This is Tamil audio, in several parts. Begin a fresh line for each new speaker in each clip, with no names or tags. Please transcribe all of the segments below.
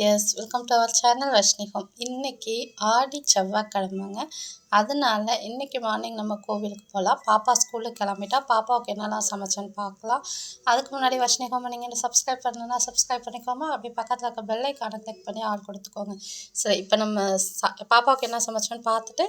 Dears welcome to our channel வஷ்ணிகம் இன்றைக்கி ஆடி செவ்வாய்க்கிழமைங்க. அதனால இன்னைக்கு மார்னிங் நம்ம கோவிலுக்கு போகலாம் பாப்பா ஸ்கூலுக்கு கிளம்பிட்டா பாப்பாவுக்கு என்னெல்லாம் சமைச்சேன்னு பார்க்கலாம். அதுக்கு முன்னாடி வஷ்ணிகம் நீங்கள் இன்னும் சப்ஸ்கிரைப் பண்ணலன்னா சப்ஸ்கிரைப் பண்ணிக்கோமா அப்படி பக்கத்தில் இருக்க பெல் ஐக்கானை கிளிக் பண்ணி ஆள் கொடுத்துக்கோங்க. சரி இப்போ நம்ம ச பாப்பாவுக்கு என்ன சமைச்சோன்னு பார்த்துட்டு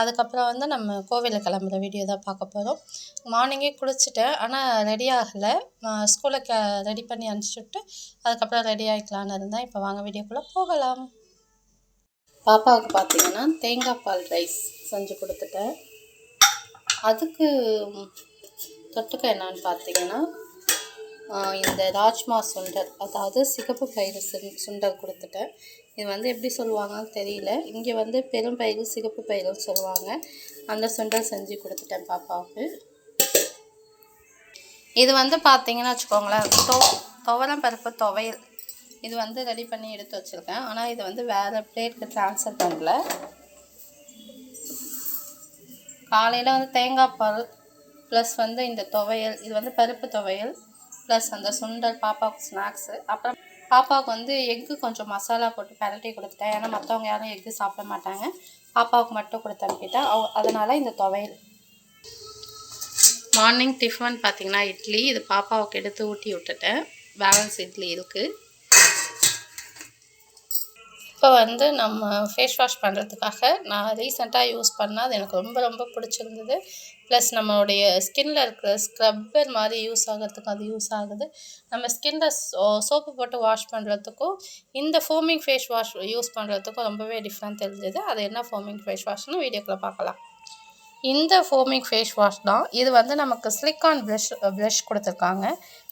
அதுக்கப்புறம் வந்து நம்ம கோவிலுக்கு கிளம்புற வீடியோ தான் பார்க்க போகிறோம் மார்னிங்கே குளிச்சுட்டேன். ஆனால் ரெடி ஆகலை. ஸ்கூலுக்கு ரெடி பண்ணி அனுப்பிச்சுட்டு அதுக்கப்புறம் ரெடி ஆகிக்கலான்னு இருந்தேன். இப்போ வாங்க வீடியோக்குள்ளே போகலாம். பாப்பாவுக்கு பார்த்தீங்கன்னா தேங்காய் பால் ரைஸ் செஞ்சு கொடுத்துட்டேன். அதுக்கு தொட்டுக்க என்னன்னு பார்த்தீங்கன்னா இந்த ராஜ்மா சுண்டல் அதாவது சிகப்பு பயிறு சுண் சுண்டல் கொடுத்துட்டேன். இது வந்து எப்படி சொல்லுவாங்கன்னு தெரியல. இங்கே வந்து பெரும் பயிறு சிகப்பு பயிறுன்னு சொல்லுவாங்க. அந்த சுண்டல் செஞ்சு கொடுத்துட்டேன் பாப்பாவுக்கு. இது வந்து பார்த்தீங்கன்னா வச்சுக்கோங்களேன் தொ துவரம் பருப்பு துவையல். இது வந்து ரெடி பண்ணி எடுத்து வச்சுருக்கேன். ஆனால் இது வந்து வேறு பிளேட்டுக்கு ட்ரான்ஸ்ஃபர் பண்ணல. காலையில் வந்து தேங்காய் பால் ப்ளஸ் வந்து இந்த துவையல் இது வந்து பருப்பு துவையல் ப்ளஸ் அந்த சுண்டல் பாப்பாவுக்கு ஸ்நாக்ஸு அப்புறம் பாப்பாவுக்கு வந்து எக்கு கொஞ்சம் மசாலா போட்டு பரட்டி கொடுத்துட்டேன். ஏன்னா மற்றவங்க யாரும் எக்கு சாப்பிட மாட்டாங்க. பாப்பாவுக்கு மட்டும் கொடுத்து அனுப்பிட்டேன் அவ அதனால் இந்த துவையல். மார்னிங் டிஃபன் பார்த்தீங்கன்னா இட்லி. இது பாப்பாவுக்கு எடுத்து ஊட்டி விட்டுட்டேன். பேலன்ஸ் இட்லி இருக்குது இப்போ வந்து நம்ம ஃபேஸ் வாஷ் பண்ணுறதுக்காக நான் ரீசெண்டாக யூஸ் பண்ணால் அது எனக்கு ரொம்ப ரொம்ப பிடிச்சிருந்தது. ப்ளஸ் நம்மளுடைய ஸ்கின்ல இருக்கிற ஸ்க்ரப்பர் மாதிரி யூஸ் ஆகிறதுக்கு அது யூஸ் ஆகுது. நம்ம ஸ்கின்ல சோப்பு போட்டு வாஷ் பண்ணுறதுக்கும் இந்த ஃபோமிங் ஃபேஸ் வாஷ் யூஸ் பண்ணுறதுக்கும் ரொம்பவே டிஃப்ரெண்ட் தெரிஞ்சது. அது என்ன ஃபோமிங் ஃபேஸ் வாஷ்னு வீடியோக்குள்ளே பார்க்கலாம். இந்த ஃபோமிங் ஃபேஸ் வாஷ் தான். இது வந்து நமக்கு ஸ்லிக்கான் ப்ரஷ் ப்ரஷ் கொடுத்துருக்காங்க.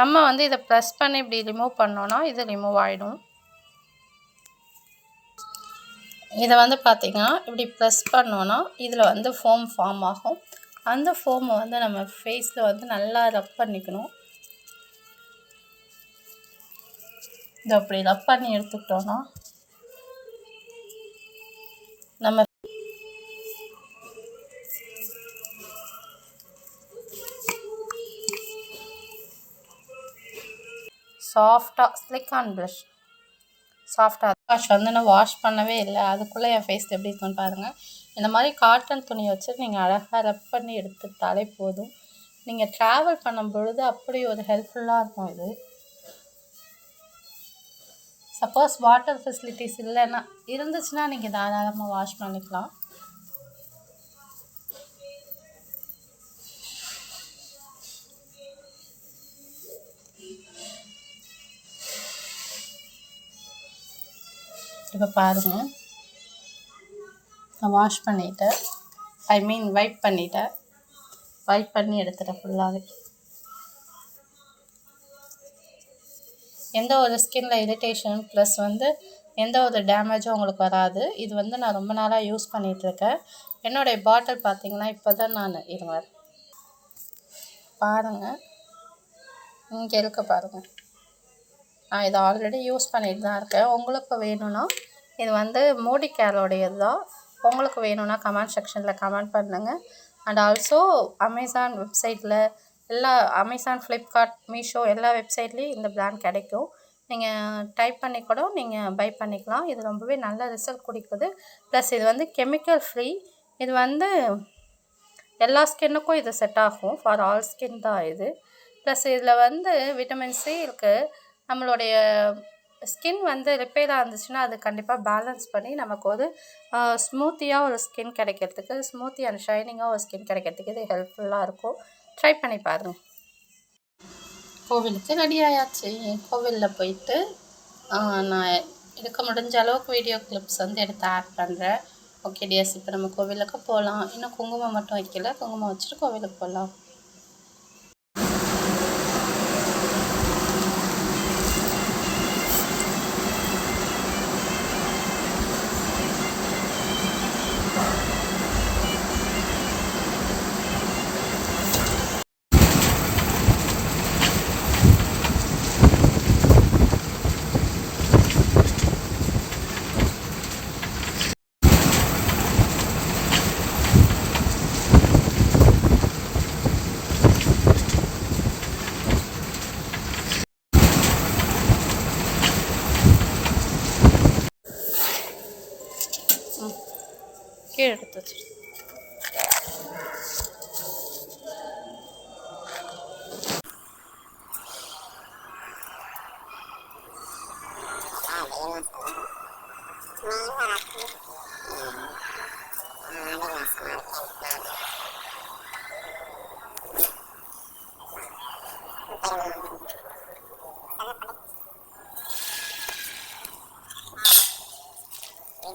நம்ம வந்து இதை ப்ரெஸ் பண்ணி இப்படி ரிமூவ் பண்ணோன்னா இது ரிமூவ் ஆகிடும் இதை வந்து பார்த்திங்கன்னா இப்படி ப்ரெஸ் பண்ணோன்னா இதில் வந்து ஃபோம் ஃபார்ம் ஆகும். அந்த ஃபோமை வந்து நம்ம ஃபேஸில் வந்து நல்லா ரப் பண்ணிக்கணும். இதை அப்படி ரப் பண்ணி எடுத்துக்கிட்டோன்னா நம்ம சாஃப்டாக ஸ்லிக் ஆன் ப்ரஷ் சாஃப்டாக வாஷ் வந்து நான் வாஷ் பண்ணவே இல்லை. அதுக்குள்ளே என் ஃபேஸ் எப்படி இருக்குன்னு பாருங்கள் இந்த மாதிரி காட்டன் துணி வச்சு நீங்கள் அழகாக ரப் பண்ணி எடுத்துட்டாலே போதும். நீங்கள் ட்ராவல் பண்ணும் பொழுது அப்படி ஒரு ஹெல்ப்ஃபுல்லாக இருக்கும் இது. சப்போஸ் வாட்டர் ஃபெசிலிட்டிஸ் இல்லைன்னா இருந்துச்சுன்னா நீங்கள் தாராளமாக வாஷ் பண்ணிக்கலாம். இப்போ பாருங்கள் நான் வாஷ் பண்ணிட்டேன். ஐ மீன் வைப் பண்ணிட்டேன். வைப் பண்ணி எடுத்துட்டேன் ஃபுல்லாகவே எந்த ஒரு ஸ்கின்ல இரிட்டேஷன் ப்ளஸ் வந்து எந்த ஒரு டேமேஜும் உங்களுக்கு வராது. இது வந்து நான் ரொம்ப நாளாக யூஸ் பண்ணிகிட்ருக்கேன் என்னுடைய பாட்டில் பார்த்தீங்கன்னா இப்போ தான் நான் இருங்க பாருங்கள் இங்கே இருக்க பாருங்கள் நான் இதை ஆல்ரெடி யூஸ் பண்ணிட்டு தான் இருக்கேன். உங்களுக்கு வேணும்னா இது வந்து மோடி கேரோடையது தான் உங்களுக்கு வேணும்னா கமெண்ட் செக்ஷனில் கமெண்ட் பண்ணுங்கள் அண்ட் ஆல்சோ அமேசான் வெப்சைட்டில் எல்லா அமேசான் ஃப்ளிப்கார்ட் மீஷோ எல்லா வெப்சைட்லேயும் இந்த பிராண்ட் கிடைக்கும். நீங்கள் டைப் பண்ணி கூட நீங்கள் பை பண்ணிக்கலாம். இது ரொம்பவே நல்ல ரிசல்ட் கொடுக்குது. ப்ளஸ் இது வந்து கெமிக்கல் ஃப்ரீ இது வந்து எல்லா ஸ்கின்னுக்கும் இது செட் ஆகும். ஃபார் ஆல் ஸ்கின் தான் இது. ப்ளஸ் இதில் வந்து விட்டமின் சி இருக்குது நம்மளுடைய ஸ்கின் வந்து ரிப்பேராக இருந்துச்சுன்னா அது கண்டிப்பாக பேலன்ஸ் பண்ணி நமக்கு ஒரு ஸ்மூத்தியாக ஒரு ஸ்கின் கிடைக்கிறதுக்கு ஸ்மூத்தி அண்ட் ஷைனிங்காக ஒரு ஸ்கின் கிடைக்கிறதுக்கு இது ஹெல்ப்ஃபுல்லாக இருக்கும். ட்ரை பண்ணி பாருங்கள் கோவிலுக்கு ரெடி ஆயாச்சு. கோவிலில் போயிட்டு நான் எடுக்க முடிஞ்ச அளவுக்கு வீடியோ கிளிப்ஸ் வந்து எடுத்து ஆட் பண்ணுறேன் ஓகே டிஎஸ் இப்போ நம்ம கோவிலுக்கு போகலாம் இன்னும் குங்குமம் மட்டும் வைக்கல. குங்குமம் வச்சுட்டு கோவிலுக்கு போகலாம் கீழே எடுத்து வச்சிரு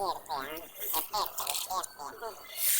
เรียกเสียงจะเทศจะเรียกเสียง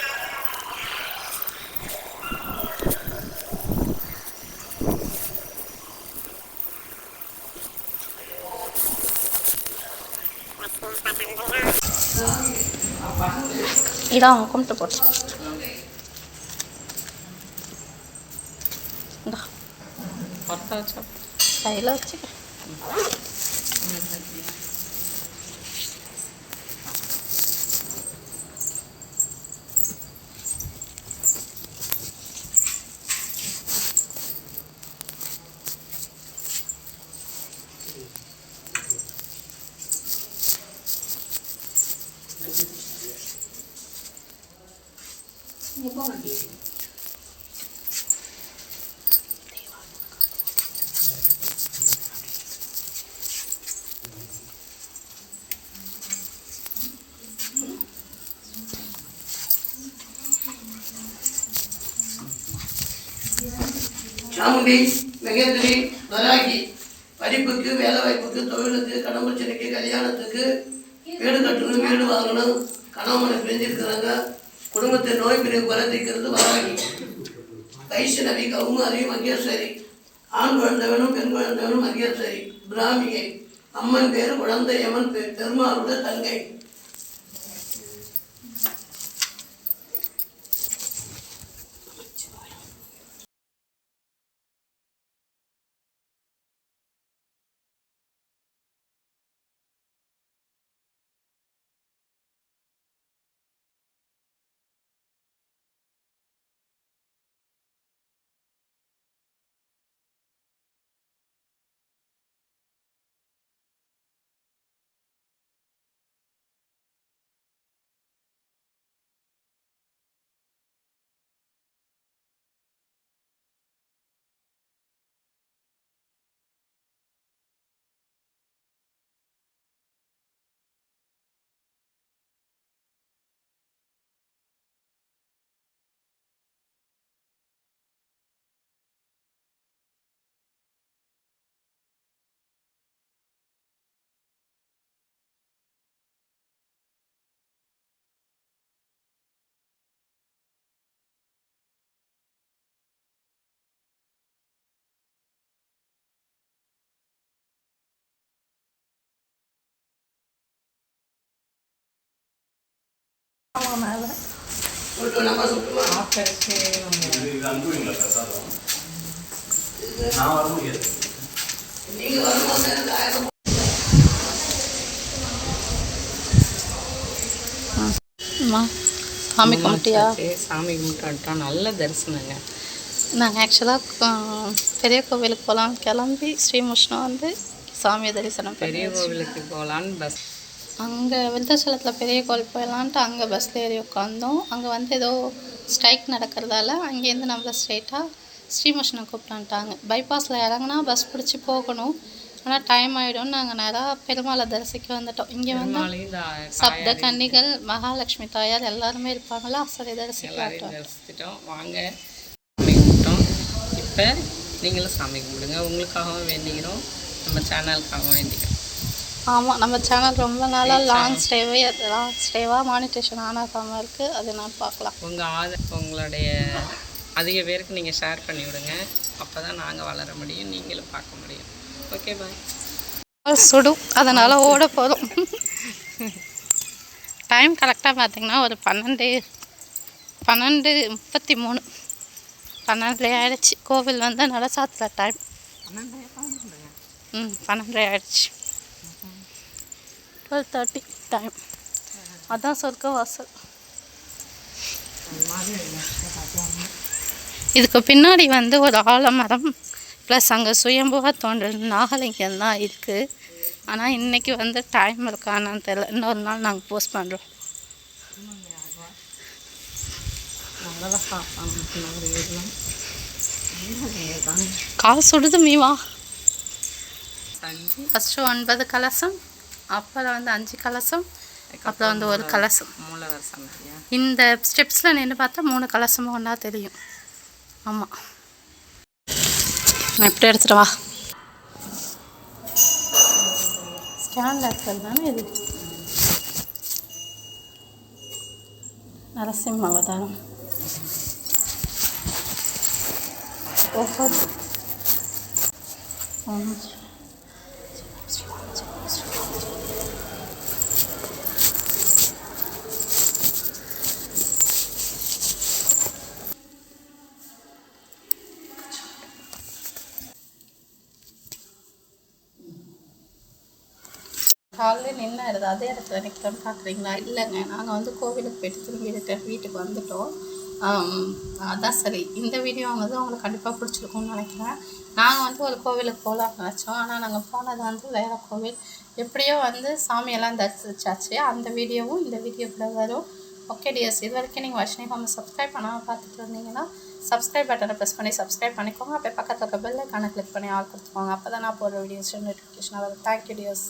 பாரு
இதான் அவங்க கும்பிட்டு போட்டு இந்தா
ஒருத்த வச்சா
கையில் வச்சு
சாமுண்டி மகேந்திரி வராகி. படிப்புக்கு வேலை வாய்ப்புக்கு தொழிலுக்கு கடன் பிரச்சனைக்கு கல்யாணத்துக்கு வீடு கட்டணும் வீடு வாங்கணும். கணவனை பிரிஞ்சிருக்கிறாங்க. குடும்பத்தை நோய் பிரிவு குறைந்திருக்கிறது வராகி. வைஷ்ணவி கௌமாரி மகேஸ்வரி. ஆண் குழந்தை பெண் குழந்தை வேணும் மகேஸ்வரி. பிராமிகை அம்மன் பேர் குழந்தை அம்மன் பேர். தங்கை.
சாமி கும்பிட்டியா?
சாமி கும்பிட்டு நல்ல தரிசனங்க.
நாங்கள் ஆக்சுவலாக பெரிய கோவிலுக்கு போகலாம் கிளம்பி ஸ்ரீமுஷ்ணம் வந்து சாமியை தரிசனம்
பெரிய கோவிலுக்கு போகலான்னு பஸ்
அங்கே விருத்தாச்சலத்தில் பெரிய கோவில் போயிடலான்ட்டு அங்கே பஸ்ஸில் ஏறி உட்காந்தோம். அங்கே வந்து ஏதோ ஸ்ட்ரைக் நடக்கிறதால அங்கேருந்து நம்மளை ஸ்ட்ரைட்டாக ஸ்ரீமுஷ்ணம் கூப்பிட்டான்ட்டாங்க பைபாஸில் இறங்குனா பஸ் பிடிச்சி போகணும். ஆனால் டைம் ஆகிடும்னு நாங்கள் நேராக பெருமாளை தரிசிக்க வந்துட்டோம். இங்கே வந்து சப்த கன்னிகள் மகாலட்சுமி தாயார் எல்லாருமே இருப்பாங்களா சரி
தரிசிச்சிட்டோம். வாங்க சாமி கும்பிட்டோம். இப்போ நீங்களும் சாமி கும்பிடுங்க. உங்களுக்காகவும் வேண்டிக்கிறோம். நம்ம சேனலுக்காகவும் வேண்டிக்கிறோம்.
ஆமாம் நம்ம சேனல் ரொம்ப நாளாக லாங் ஸ்டேவே லாங் ஸ்டேவாக மானிட்டேஷன் ஆன் ஆகாமல் இருக்குது அது நான் பார்க்கலாம்.
உங்கள் ஆத உங்களுடைய அதிக பேருக்கு நீங்கள் ஷேர் பண்ணி விடுங்க. அப்போ தான் நாங்கள் வளர முடியும் நீங்களும் பார்க்க முடியும். ஓகே பாய்
சுடும். அதனால் ஓட போதும். டைம் கரெக்டாக பார்த்தீங்கன்னா ஒரு பன்னெண்டு பன்னெண்டு முப்பத்தி மூணு பன்னெண்டரை ஆயிடுச்சு. கோவில் வந்து நட சாத்துற டைம் ம் பன்னெண்டரை ஆயிடுச்சு. டுவெல் தேர்ட்டி டைம் அதான் சொர்க்க வாசல் இதுக்கு பின்னாடி வந்து ஒரு ஆலமரம். ப்ளஸ் அங்கே சுயம்புவாக தோன்றல் நாகலிங்கம் தான் இருக்குது ஆனால் இன்றைக்கி வந்து டைம் இருக்கான்னு தெரியல. இன்னொரு நாள் நாங்கள் போஸ்ட் பண்ணுறோம் கால் சுடுது மீவா ஃபஸ்ட்டு ஒன்பது கலசம். அப்புறம் வந்து அஞ்சு கலசம் அப்புறம் வந்து ஒரு கலசம்.
வருஷம் இல்லையா
இந்த ஸ்டெப்ஸில் நின்று பார்த்தா மூணு கலசமும் ஒன்றா தெரியும். ஆமாம் நான் எப்படி எடுத்துட்டு வா. ஸ்டாண்ட் இருக்கிறது தானே இது? நரசிம்ம அவதாரம் ஒவ்வொரு காலையில் நின்று அதே இடத்துல நிற்கிறோன்னு பார்க்குறீங்களா இல்லைங்க. நாங்கள் வந்து கோவிலுக்கு போயிட்டு திரும்பி ரிட்டர்ன் வீட்டுக்கு வந்துட்டோம். அதான் சரி. இந்த வீடியோ வந்து உங்களுக்கு கண்டிப்பாக பிடிச்சிருக்கும்னு நினைக்கிறேன். நாங்கள் வந்து ஒரு கோவிலுக்கு போகலாம் நினச்சோம். ஆனால் நாங்கள் போனது வந்து வேறு கோவில். எப்படியோ வந்து சாமியெல்லாம் தரிசிச்சாச்சு. அந்த வீடியோவும் இந்த வீடியோக்குள்ளே வரும். ஓகே டியர்ஸ் இது வரைக்கும் நீங்கள் வர்ஷினி ஹோம் சப்ஸ்கிரைப் பண்ணாமல் பார்த்துட்டு இருந்தீங்கன்னா சப்ஸ்கிரைப் பட்டனை ப்ரெஸ் பண்ணி சப்ஸ்கிரைப் பண்ணிக்கோங்க. அப்படியே பக்கத்தில் இருக்க பெல் ஐக்கானை கிளிக் பண்ணி ஆள் கொடுத்துக்கோங்க. அப்போ தான் நான் போடுற வீடியோஸ் நோட்டிஃபிகேஷன் வரும். Thank you dears